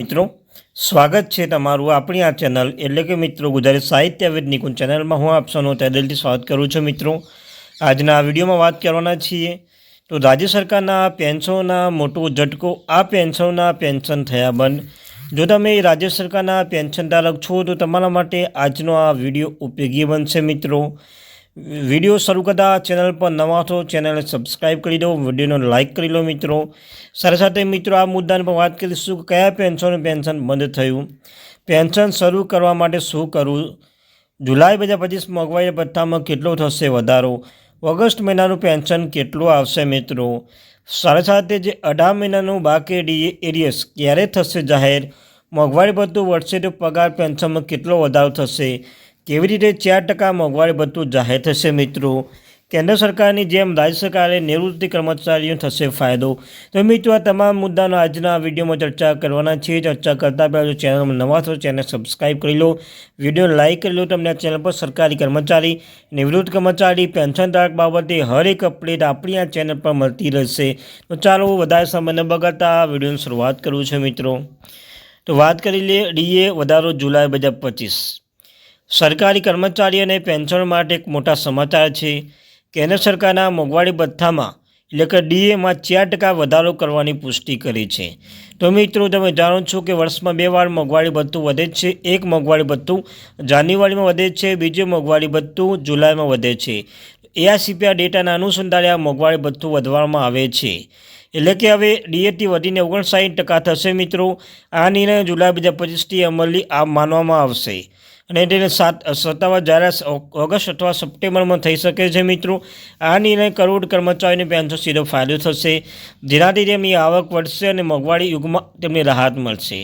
મિત્રો, સ્વાગત છે તમારું આપણી આ ચેનલ એટલે કે મિત્રો ગુજરાતી સાહિત્યવિદ નિકુંજ ચેનલમાં. હું આપ સૌનું તહેદિલથી સ્વાગત કરું છું મિત્રો. આજના વિડીયોમાં વાત કરવાના છીએ તો રાજ્ય સરકારના પેન્શનોના મોટો ઝટકો, આ પેન્શનોના પેન્શન થયા બંધ. જો તમે રાજ્ય સરકારના પેન્શન ધારક છો તો તમારા માટે આજનો આ વીડિયો ઉપયોગી બનશે મિત્રો. વીડિયો શરૂ કરતા ચેનલ પર નવા છો, ચેનલને સબસ્ક્રાઈબ કરી દો, વિડીયોને લાઇક કરી લો મિત્રો. સાથે સાથે મિત્રો, આ મુદ્દાની પર વાત કરીશું કયા પેન્શન પેન્શન બંધ થયું? પેન્શન શરૂ કરવા માટે શું કરવું? જુલાઈ બે હજાર પચીસ મોંઘવારી ભથ્થામાં કેટલો થશે વધારો? ઓગસ્ટ મહિનાનું પેન્શન કેટલું આવશે મિત્રો? સાથે સાથે જે અઢાર મહિનાનું બાકી એરિયસ ક્યારે થશે જાહેર? મોંઘવારી ભથ્થું વધશે તો પગાર પેન્શનમાં કેટલો વધારો થશે? કેવી રીતે ચાર ટકા મોંઘવારી ભથ્થું જાહેર થશે મિત્રો? કેન્દ્ર સરકારની જેમ રાજ્ય સરકારે નિવૃત્તિ કર્મચારીઓ થશે ફાયદો. તો મિત્રો, આ તમામ મુદ્દાનો આજના વિડીયોમાં ચર્ચા કરવાના છે ચર્ચા કરતાં પહેલાં જો ચેનલમાં નવા છો ચેનલ સબસ્ક્રાઈબ કરી લો. વીડિયો લાઇક કરી લો. તમને આ ચેનલ પર સરકારી કર્મચારી, નિવૃત્ત કર્મચારી પેન્શન ધારક બાબતે હર એક અપડેટ આપણી આ ચેનલ પર મળતી રહેશે. તો ચાલો વધારે સમય ન બગાડતા આ વિડીયોની શરૂઆત કરું છું મિત્રો. તો વાત કરી લઈએ ડીએ, વધારો જુલાઈ બે હજાર પચીસ. સરકારી કર્મચારી અને પેન્શન માટે એક મોટા સમાચાર છે. કેન્દ્ર સરકારના મોંઘવારી ભથ્થામાં, એટલે કે ડીએમાં ચાર ટકા વધારો કરવાની પુષ્ટિ કરી છે. તો મિત્રો, તમે જાણો છો કે વર્ષમાં બે વાર મોંઘવારી ભથ્થું વધે છે. એક મોંઘવારી ભથ્થું જાન્યુઆરીમાં વધે છે, બીજું મોંઘવારી ભથ્થું જુલાઈમાં વધે છે. એઆરસીપીઆર ડેટાના અનુસંધાને આ મોંઘવારી ભથ્થું વધવામાં આવે છે. એટલે કે હવે ડીએથી વધીને ઓગણસાઠ ટકા થશે મિત્રો. આ નિર્ણય જુલાઈ બે હજાર પચીસથી અમલી આ માનવામાં આવશે. તેને સાત સત્તાવાર જ્યારે ઓગસ્ટ અથવા સપ્ટેમ્બરમાં થઈ શકે છે મિત્રો, આ નિર્ણય કરોડ કર્મચારીઓને પેન્શન સીધો ફાયદો થશે. જેનાથી તેમની આવક વધશે અને મોંઘવારી યુગમાં તેમને રાહત મળશે.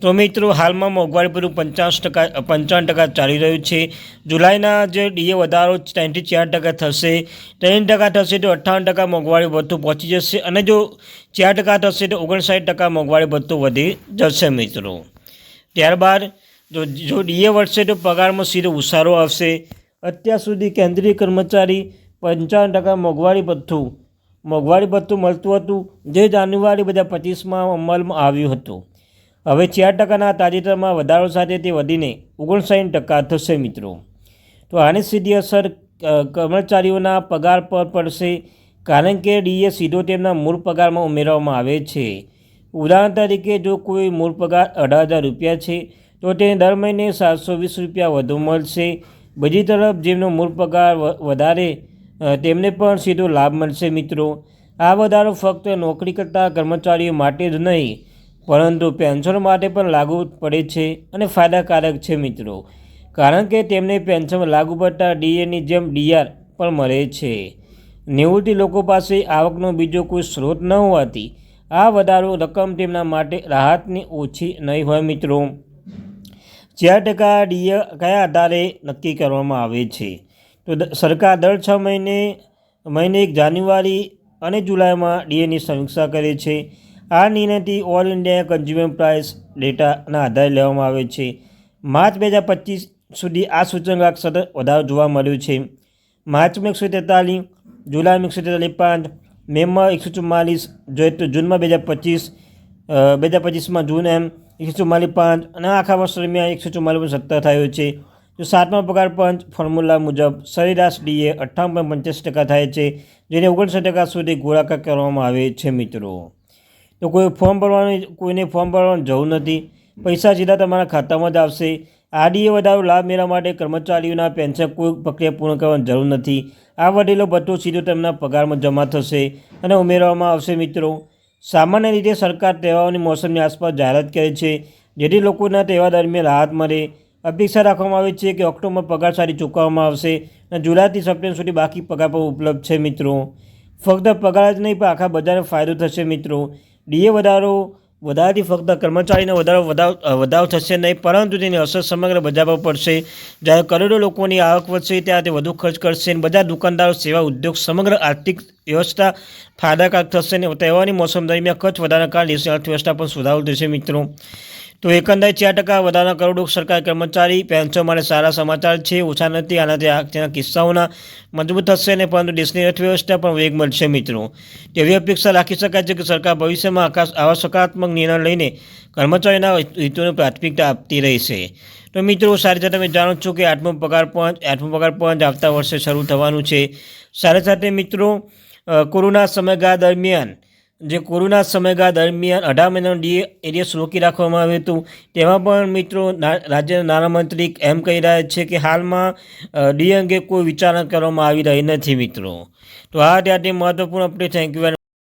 તો મિત્રો, હાલમાં મોંઘવારી પૂરું પંચાવન ટકા પંચાવન ટકા ચાલી રહ્યું છે. જુલાઈના જે ડીએ વધારો ત્રણથી ચાર ટકા થશે. ત્રણ ટકા થશે તો અઠ્ઠાવન ટકા મોંઘવારી ભથ્થું પહોંચી જશે અને જો ચાર ટકા થશે તો ઓગણસાઠ ટકા મોંઘવારી ભથ્થું વધી જશે મિત્રો. ત્યારબાદ જો જો ડીએ વધશે તો પગારમાં સીધો ઉસારો આવશે. અત્યાર સુધી કેન્દ્રીય કર્મચારી પંચાવન ટકા મોંઘવારી ભથ્થું મોંઘવારી ભથ્થું મળતું હતું જે જાન્યુઆરી બધા પચીસમાં અમલમાં આવ્યું હતું. હવે ચાર ટકાના તાજેતરમાં વધારો સાથે તે વધીને ઓગણસાઠ ટકા થશે મિત્રો. તો આની સીધી અસર કર્મચારીઓના પગાર પર પડશે કારણ કે ડીએ સીધો તેમના મૂળ પગારમાં ઉમેરવામાં આવે છે. ઉદાહરણ તરીકે જો કોઈ મૂળ પગાર અઢાર હજાર રૂપિયા છે તો તેને દર મહિને સાતસો વીસ રૂપિયા વધુ મળશે. બીજી તરફ જેમનો મૂળ પગાર વધારે તેમને પણ સીધો લાભ મળશે મિત્રો. આ વધારો ફક્ત નોકરી કરતા કર્મચારીઓ માટે જ નહીં, પરંતુ પેન્શન માટે પણ લાગુ પડે છે અને ફાયદાકારક છે મિત્રો. કારણ કે તેમને પેન્શન લાગુ પડતા ડીએની જેમ ડીઆર પણ મળે છે. નિવૃત્તિ લોકો પાસે આવકનો બીજો કોઈ સ્ત્રોત ન હોવાથી આ વધારો રકમ તેમના માટે રાહતની ઓછી નહીં હોય મિત્રો. ચાર ટકા ડીએ કયા આધારે નક્કી કરવામાં આવે છે? તો સરકાર દર છ મહિને મહિને એક જાન્યુઆરી અને જુલાઈમાં ડીએની સમીક્ષા કરે છે. આ નિર્ણયથી ઓલ ઇન્ડિયા કન્ઝ્યુમર પ્રાઇસ ડેટાના આધારે લેવામાં આવે છે. માર્ચ બે હજાર પચીસ સુધી આ સૂચકાંક સતત વધારો જોવા મળ્યું છે. માર્ચમાં એકસો તેતાલીસ, જુલાઈમાં એકસો તેતાલીસ પાંચ, મેમાં એકસો ચુમ્માલીસ જોઈએ તો જૂનમાં બે હજાર પચીસ બે હજાર પચીસમાં જૂન એમ એકસો ચુમ્માલીસ પાંચ અને આખા વર્ષ દરમિયાન એકસો ચુમ્માલીસ સત્તર થયો છે. તો સાતમા પગાર પંચ ફોર્મ્યુલા મુજબ સરેરાશ ડીએ અઠ્ઠાવન પોઈન્ટ પંચ્યાસી ટકા થાય છે, જેને ઓગણસાઠ ટકા સુધી ગોળાકાર કરવામાં આવે છે મિત્રો. તો કોઈ ફોર્મ ભરવાની, કોઈને ફોર્મ ભરવાનું જવું નથી. પૈસા સીધા તમારા ખાતામાં જ આવશે. આડીએ વધારો લાભ મેળવવા માટે કર્મચારીઓના પેન્શન કોઈ પ્રક્રિયા પૂર્ણ કરવાની જરૂર નથી. આ વધેલો ભથ્થો સીધો તેમના પગારમાં જમા થશે અને ઉમેરવામાં આવશે મિત્રો. સામાન્ય રીતે સરકાર તહેવારોની મોસમની આસપાસ જાહેરાત કરે છે. જેથી લોકોના તહેવાર દરમિયાન રાહત મળે. અપેક્ષા રાખવામાં આવે છે કે ઓક્ટોબર પગાર સારી ચૂકવવામાં આવશે અને જુલાઈથી સપ્ટેમ્બર સુધી બાકી પગાર પણ ઉપલબ્ધ છે મિત્રો. ફક્ત પગાર જ નહીં પણ આખા બજારને ફાયદો થશે મિત્રો. ડીએ વધારો વધારાથી ફક્ત કર્મચારીનો વધારો વધારો વધારો થશે નહીં, પરંતુ તેની અસર સમગ્ર બજાર પર પડશે. જ્યારે કરોડો લોકોની આવક વધશે ત્યારે તે વધુ ખર્ચ કરશે અને બધા દુકાનદારો, સેવા ઉદ્યોગ, સમગ્ર આર્થિક વ્યવસ્થા ફાયદાકારક થશે અને તહેવારની મોસમ દરમિયાન ખર્ચ વધારાના કારણે દેશની અર્થવ્યવસ્થા પણ સુધારો થશે મિત્રો. તો એકંદરે ચાર ટકા વધારાના કરોડો સરકારી કર્મચારી, પેન્શન માટે સારા સમાચાર છે, ઓછા નથી, આનાથી તેના કિસ્સાઓના મજબૂત થશે ને, પરંતુ દેશની અર્થવ્યવસ્થા પણ વેગ મળશે મિત્રો. તેવી અપેક્ષા રાખી શકાય છે કે સરકાર ભવિષ્યમાં આકાશ, આવા સકારાત્મક નિર્ણય લઈને કર્મચારીના હિતોને પ્રાથમિકતા આપતી રહેશે. તો મિત્રો, સારી સાથે તમે જાણો છો કે આઠમો પગાર પંચ આઠમો પગાર પંચ આવતા વર્ષે શરૂ થવાનું છે. સાથે સાથે મિત્રો કોરોના સમયગાળા દરમિયાન જે કોરોના સમયગાળા દરમિયાન અઢાર મહિનાનું ડી એરિયસ રોકી રાખવામાં આવ્યું હતું. તેમાં પણ મિત્રો રાજ્યના નાણામંત્રી એમ કહી રહ્યા છે કે હાલમાં ડી અંગે કોઈ વિચારણા કરવામાં આવી રહી નથી મિત્રો. તો આ ત્યાંથી મહત્વપૂર્ણ અપડેટ થેન્ક યુ